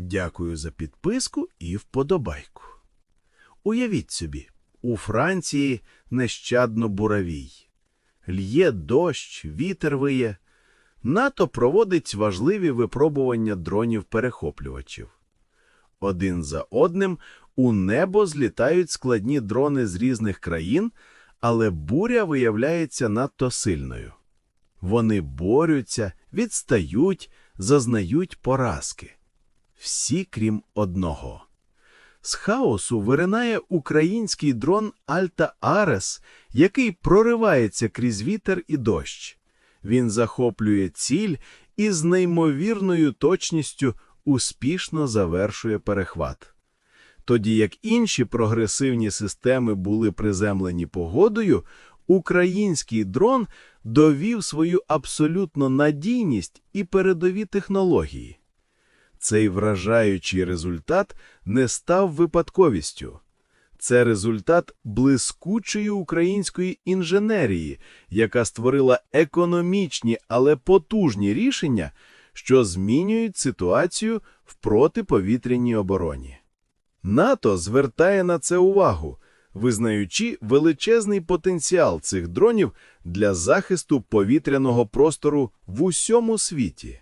Дякую за підписку і вподобайку. Уявіть собі, у Франції нещадно буравій. Л'є дощ, вітер виє. НАТО проводить важливі випробування дронів-перехоплювачів. Один за одним у небо злітають складні дрони з різних країн, але буря виявляється надто сильною. Вони борються, відстають, зазнають поразки. Всі, крім одного. З хаосу виринає український дрон Альта Арес, який проривається крізь вітер і дощ. Він захоплює ціль і з неймовірною точністю успішно завершує перехват. Тоді як інші прогресивні системи були приземлені погодою, український дрон довів свою абсолютну надійність і передові технології. Цей вражаючий результат не став випадковістю. Це результат блискучої української інженерії, яка створила економічні, але потужні рішення, що змінюють ситуацію в протиповітряній обороні. НАТО звертає на це увагу, визнаючи величезний потенціал цих дронів для захисту повітряного простору в усьому світі.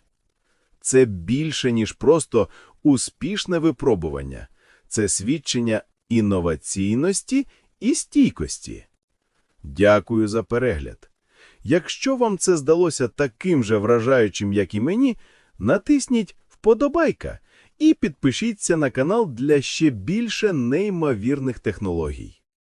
Це більше, ніж просто успішне випробування. Це свідчення інноваційності і стійкості. Дякую за перегляд. Якщо вам це здалося таким же вражаючим, як і мені, натисніть вподобайка і підпишіться на канал для ще більше неймовірних технологій.